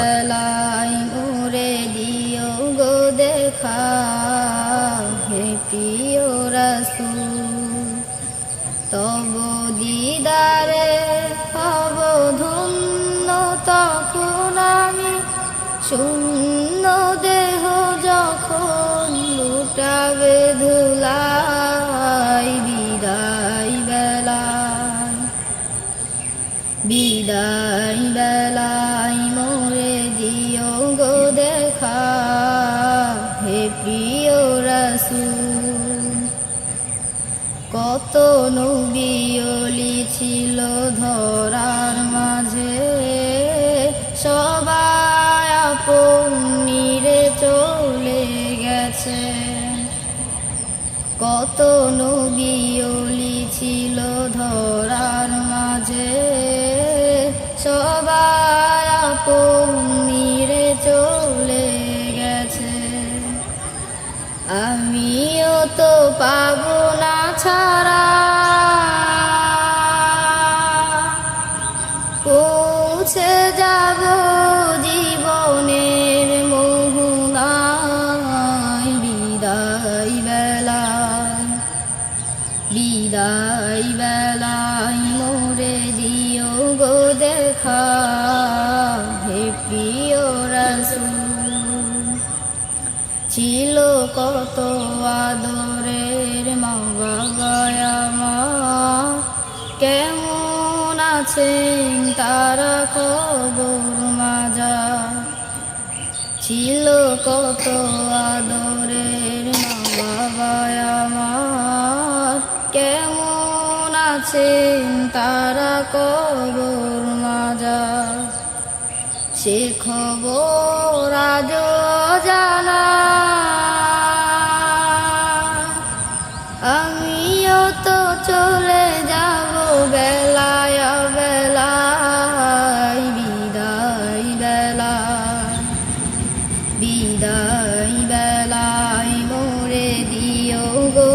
বেলায় মোরে দিও গো দেখা হে প্রিয় রাসূল তব দিদারে হব ধন্য তখন আমি শূন্য দেহ যখন লুটাবে ধুলাই বিদায় বেলায় মোরে দিও গো দেখা। হে প্রিয় রাসূল, কত নবিয়লি ছিল ধরার মাঝে। সবাই আপন চলে গেছে। কত নবিয়লি ছিল মাঝে সবাই আপন নিরে চলে গেছে। আমিও তো পাবো না ছাড়া। পৌঁছে যাব জীবনের মোহনায় বিদায় বেলা বিদায় মোরে দিও গো দেখা হে প্রিয় রাসূল। ছিল কত আদরের মা কেমন আছেন তারা খবর মাজা। ছিল কত আদরের আছেন তারা কবর মাজা সে খবর আজ জানা আমিও তো চলে যাব বেলায় বেলায় বিদায় বেলা বিদায় বেলায় মোরে দিও গো